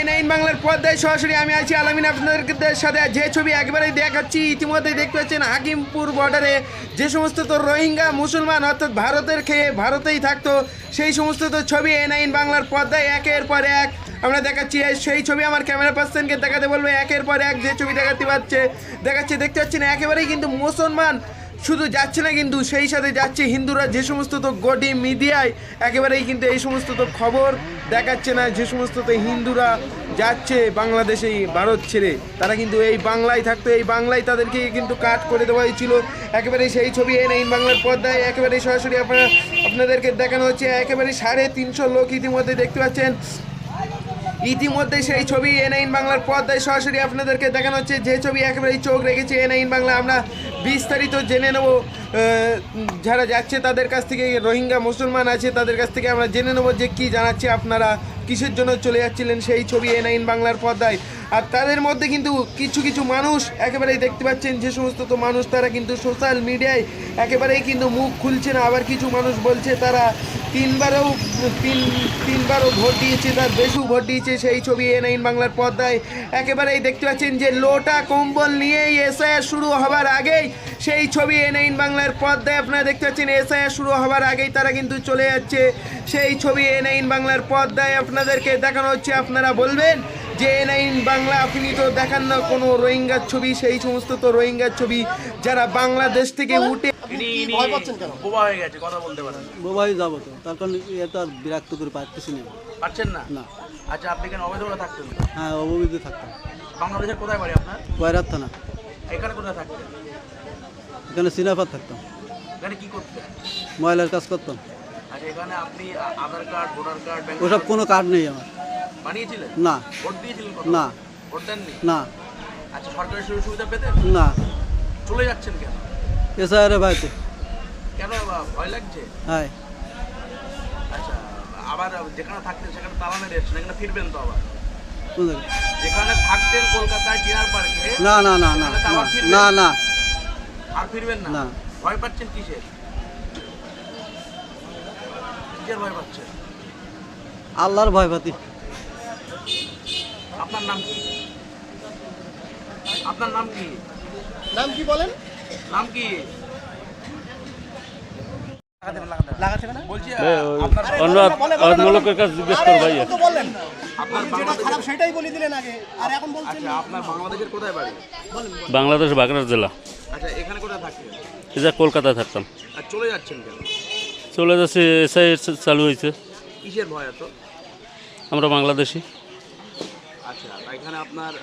এনআইন বাংলার পর্দায় সরাসরি আমি আছি, আলামিন আপনাদের সাথে। যে ছবি একবারেই দেখাচ্ছি ইতিমধ্যে দেখতে পাচ্ছেন বর্ডারে যে সমস্ত তো রোহিঙ্গা মুসলমান, অর্থাৎ ভারতের খেয়ে ভারতেই থাকতো, সেই সমস্ত তো ছবি বাংলার পর্দায় একের পর এক আমরা দেখাচ্ছি। সেই ছবি আমার ক্যামেরা পার্সনকে দেখাতে একের পর এক যে ছবি দেখাতে দেখতে পাচ্ছেন, একেবারেই কিন্তু মুসলমান শুধু যাচ্ছে না কিন্তু সেই সাথে যাচ্ছে হিন্দুরা যে সমস্ত তো গডি মিডিয়ায়, একেবারেই কিন্তু এই সমস্ত তো খবর দেখাচ্ছে না, যে সমস্ত তো হিন্দুরা যাচ্ছে বাংলাদেশেই ভারত ছেড়ে। তারা কিন্তু এই বাংলায় থাকতো, এই বাংলায় তাদেরকে কিন্তু কাট করে দেওয়া হয়েছিল একেবারে সেই ছবি এনে এই বাংলার পর্দায়, একেবারে সরাসরি আপনারা আপনাদেরকে দেখানো হচ্ছে, একেবারে সাড়ে তিনশো লোক ইতিমধ্যে দেখতে পাচ্ছেন। ইতিমধ্যে সেই ছবি এনআইন বাংলার পর্দায় সরাসরি আপনাদেরকে দেখানো হচ্ছে। যে ছবি একেবারেই চোখ রেখেছে এনআইন বাংলা, আমরা বিস্তারিত জেনে নেব যারা যাচ্ছে তাদের কাছ থেকে, রোহিঙ্গা মুসলমান আছে তাদের কাছ থেকে আমরা জেনে নেব যে কী জানাচ্ছে, আপনারা কিসের জন্য চলে যাচ্ছিলেন সেই ছবি এনআইন বাংলার পর্দায়। আর তাদের মধ্যে কিন্তু কিছু কিছু মানুষ একেবারেই দেখতে পাচ্ছেন যে সমস্ত তো মানুষ, তারা কিন্তু সোশ্যাল মিডিয়ায় একেবারেই কিন্তু মুখ খুলছে না। আবার কিছু মানুষ বলছে তারা তিনবারও, তিন, তিনবারও ভোট দিয়েছে, তার বেশু ভোট দিয়েছে সেই ছবি এনআইন বাংলার পর্দায়। একেবারেই দেখতে পাচ্ছেন যে লোটা কম্বল নিয়েই এসআইআর শুরু হবার আগেই সেই ছবি এনআইন বাংলার পর্দায় আপনারা দেখতে পাচ্ছেন এসআইআর শুরু হবার আগেই তারা কিন্তু চলে যাচ্ছে। সেই ছবি এনআইন বাংলার পর্দায় আপনাদেরকে দেখানো হচ্ছে। আপনারা বলবেন যে বাংলা আপনি তো দেখান না কোনো রোহিঙ্গার ছবি সেই সমস্ত তো রোহিঙ্গার ছবি যারা বাংলাদেশ থেকে উঠে বোবা হয়ে গেছে কথা বলতে পারেন। যাব তো তার কারণ এ তো আর বিরক্ত করে পারতেছি না। পারছেন না? না। আচ্ছা আপনি কেন থাকতেন? তো? হ্যাঁ অববিধে থাকতাম। বাংলাদেশের কোথায় বাড়ি আপনার? কয়রাত থানা। এখানে কোথায় থাকতেন? এখানে সিনাফার থাকতাম। এখানে কি করতেন? ময়লার কাজ করতাম। আচ্ছা এখানে আপনি আধার কার্ড ভোটার কার্ড ওসব কোনো কার্ড নেই আমার। বানিয়েছিলেন না। ভোট দিয়েছিলেন না। ভোট দেননি? না। আচ্ছা সরকারি সুযোগ সুবিধা পেতেন না। চলে যাচ্ছেন কেন? কেন ভয় লাগছে? হ্যাঁ। আচ্ছা আবার যেখানে থাকতেন সেখানে তালা মেরে এসছেন এখানে ফিরবেন তো আবার? যেখানে থাকতেন কলকাতায় পার্কে না না না না না, না। আর ফিরবেন না? না। ভয় পাচ্ছেন কিসের? কিসের ভয় পাচ্ছেন? আল্লাহর ভয় পাতি। আপনার নাম কি? আপনার নাম কি? নাম কি বলেন? নাম কি? লাগাতে হবে না? বলছি আহ, আপনার অন্য অন্য লোকের কাছে জিজ্ঞেস কর ভাই তো বললেন। আপনার যেটা বাংলাদেশ খারাপ সেটাই বলে দিলেন আগে। আর এখন বলছেন আচ্ছা বাংলাদেশ বাগড়া জেলা। আচ্ছা এখানে কোথায় থাকতেন এটা কলকাতায় থাকতাম। চলে যাচ্ছেন কেন? চলে যাচ্ছে এসআই চালু হয়েছে। কিসের ভয় এত? আমরা বাংলাদেশি। আচ্ছা এখানে আপনার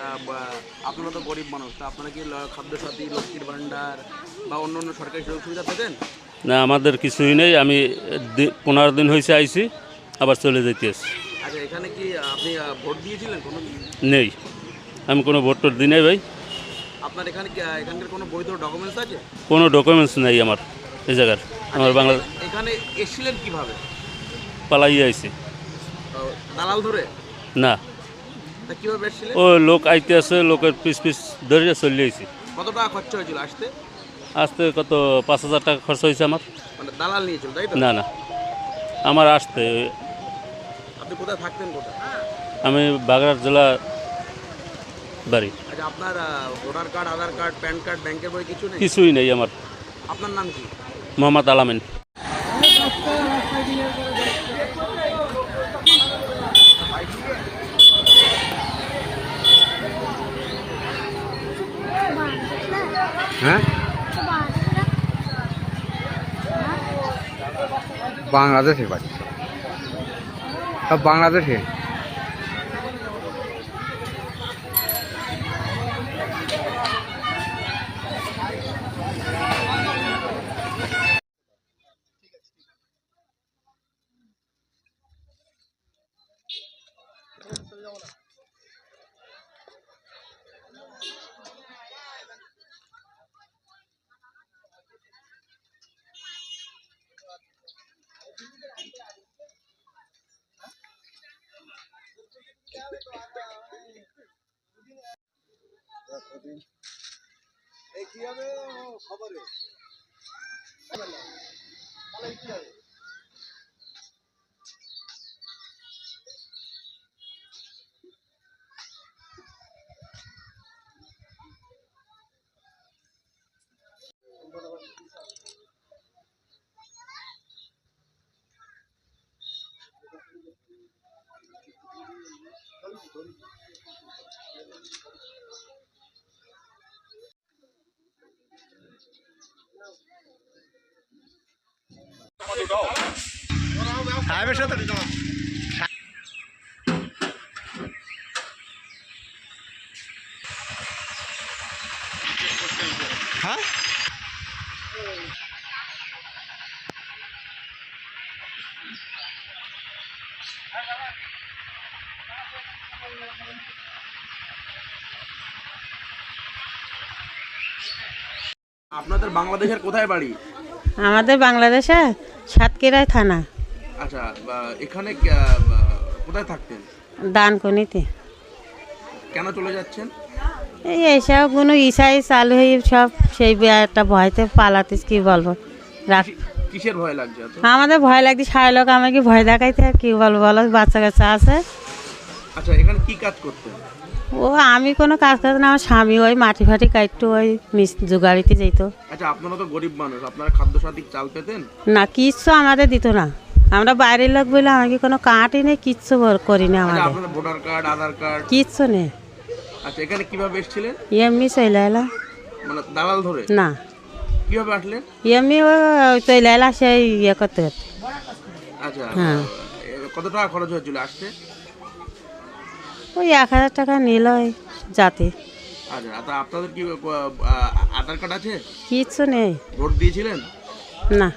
আপনারা তো গরিব মানুষ তা আপনারা কি ল- খাদ্যসাথী লক্ষ্মীর ভাণ্ডার বা অন্য অন্য সরকারি সুযোগ সুবিধা পেতেন? না আমাদের কিছুই নেই। আমি পনেরো দিন হয়েছে আইছি আবার চলে যেতে আসছি। আচ্ছা এখানে কি আপনি ভোট দিয়েছিলেন কোনো নেই। আমি কোনো ভোট টোট দিই নাই ভাই। আপনার এখানে এখানকার কোনো বৈধ ডকুমেন্টস আছে? কোনো ডকুমেন্টস নেই আমার এই জায়গার। আমার বাংলা এখানে এসেছিলেন কীভাবে? পালাই আইছি। দালাল ধরে? না। ও লোক আইতে আছে লোকের পিস পিস ধরে চলে আইছি। কত টাকা খরচা হয়েছিল আসতে? আসতে কত পাঁচ হাজার টাকা খরচ হয়েছে আমার। মানে দালাল নিয়েছিল তাই না না। আমার আসতে আপনি কোথায় থাকতেন কোথায় আমি বাগড়ার জেলা বাড়ি। আচ্ছা আপনার voter card Aadhaar card PAN card ব্যাংকের বই কিছু নেই? কিছুই নেই আমার। আপনার নাম কি? মোহাম্মদ আলামিন। হ্যাঁ বাংলাদেশে বাড়ি সব বাংলাদেশে Gracias. এই কি হবে? খবরে। তাহলে কি হবে? সাহেবের সাথে হ্যাঁ? আপনাদের বাংলাদেশের কোথায় বাড়ি? আমাদের বাংলাদেশে সাতকেরায় থানা। আচ্ছা এখানে কোথায় থাকতেন? দানকনিতে। কেন চলে যাচ্ছেন? এই এইসব কোনো ইসাই চালু হয়ে সব সেই একটা ভয়তে পালাতিস কি বলব? রাখ কিসের ভয় লাগছে আমাদের ভয় লাগছে সারা লোক আমাকে ভয় দেখাইতে আর কি বলব বলো? বাচ্চা কাচ্চা আছে। আচ্ছা এখানে কি কাজ করতেন? ও আমি কোনো কাজ কাজ না আমার স্বামী ওই মাটি ফাটি কাটতো ওই মিস জুগাড়িতে যেত। আচ্ছা আপনারা তো গরিব মানুষ আপনারা খাদ্য সাথী চাল পেতেন? না কিচ্ছু আমাদের দিত না। আমরা বাইরের লোক বলে আমাকে কোনো কাটই নেই কিচ্ছু বল- করি না আচ্ছা আমাদের। ভোটার কার্ড আধার কার্ড কিচ্ছু নেই। আচ্ছা এখানে কীভাবে এসেছিলেন? এমনি চলে এলাম মানে দালাল ধরে? না। কীভাবে আসলেন? এমনি চলে এলাম সেই ইয়ে করতে। করতে আচ্ছা হ্যাঁ। কত টাকা খরচ হয়েছিল আসতে? ওই এক হাজার টাকা নিল ওই জাতি। আচ্ছা আপনাদের কি আধার কার্ড আছে? কিচ্ছু নেই। ভোট দিয়েছিলেন? না।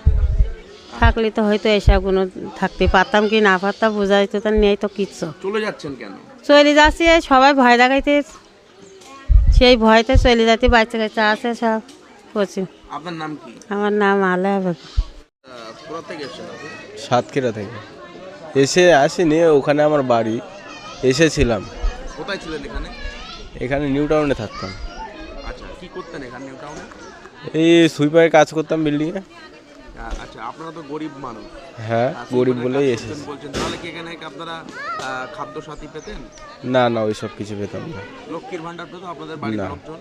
থাকলে তো হয়তো এসবগুলো থাকতে পারতাম কি না পারতাম বোঝাই তো তার নেই তো কিচ্ছু। চলে যাচ্ছেন কেন? চলে যাচ্ছি এই সবাই ভয় দেখাইতে। সেই ভয়তে চলে যাতে বাচ্চা কাচ্চা আছে সব করছি আপনার নাম কি? আমার নাম আলা আপনি? সাতক্ষীরা থেকে। এসে আসিনি ওখানে আমার বাড়ি। এসেছিলাম। কোথায় ছিলেন এখানে? এখানে নিউ টাউনে থাকতাম। আচ্ছা কি করতেন এখানে নিউ টাউনে? এই সুইপারের কাজ করতাম বিল্ডিংয়ে। আচ্ছা আপনারা তো গরিব মানুষ। হ্যাঁ গরিব বলেই কাজ এসেছি। বলছেন তাহলে কি এখানে আপনারা খাদ্য সাথী পেতেন? না না ওই সব কিছু পেতাম না। লক্ষ্মীর ভান্ডার পেতো আপনাদের বাড়ির লোকজন।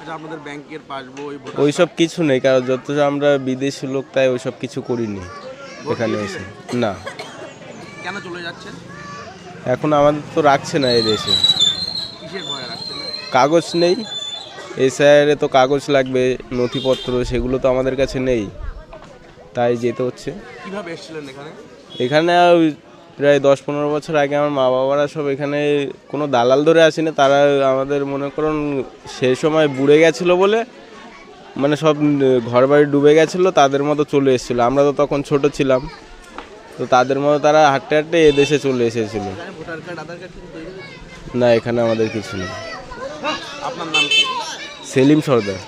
আচ্ছা আপনাদের ব্যাংকের পাসবই ওই সব কিছু নেই কারণ যত আমরা বিদেশি লোক তাই ওই সব কিছু করিনি এখানে এসে। না। কেন চলে যাচ্ছেন? এখন আমাদের তো রাখছে না এই দেশে? কাগজ নেই। এসআইআরে তো কাগজ লাগবে নথিপত্র সেগুলো তো আমাদের কাছে নেই। তাই যেতে হচ্ছে। কীভাবে এসেছিলেন এখানে? এখানে প্রায় দশ পনেরো বছর আগে আমার মা বাবারা সব এখানে কোনো দালাল ধরে আসেনি তারা আমাদের মনে করুন সেই সময় বুড়ে গেছিল বলে মানে সব ঘর বাড়ি ডুবে গেছিল তাদের মতো চলে এসেছিল। আমরা তো তখন ছোট ছিলাম তো তাদের মতো তারা হাঁটতে হাঁটতে এদেশে চলে এসেছিল? না এখানে আমাদের কিছু নেই। সেলিম সর্দার।